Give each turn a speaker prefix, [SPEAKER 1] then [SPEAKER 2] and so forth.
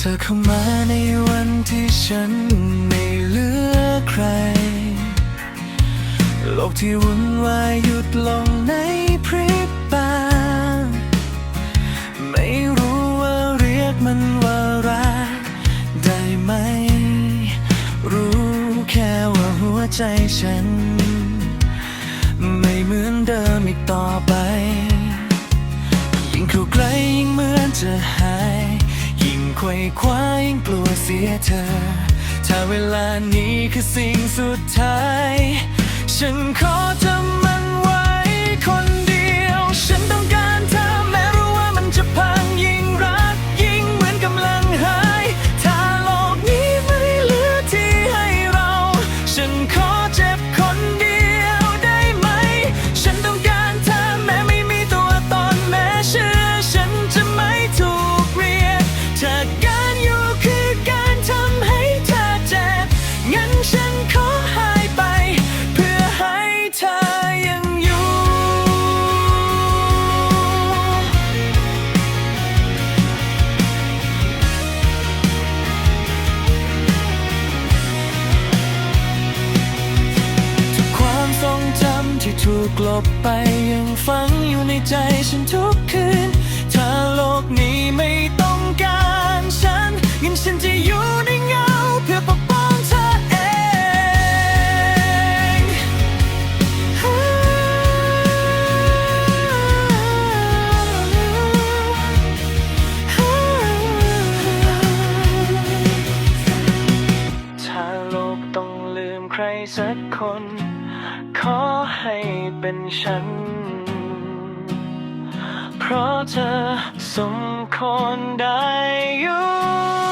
[SPEAKER 1] เธอเข้ามาในวันที่ฉันไม่เหลือใคร โลกที่วุ่นวายหยุดลงในพริบตา ไม่รู้ว่าเรียกมันว่ารักได้ไหม รู้แค่ว่าหัวใจฉัน ไม่เหมือนเดิมอีกต่อไป ยิ่งเข้าใกล้ยิ่งเหมือนจะหาย ไขว่คว้ายิ่งกลัวเสียเธอ ถ้าเวลานี้คือสิ่งสุดท้าย ฉันขอ ที่ถูกลบไปยังฝังอยู่ในใจฉันทุก สักคน ขอให้เป็นฉัน เพราะเธอสมควรได้อยู่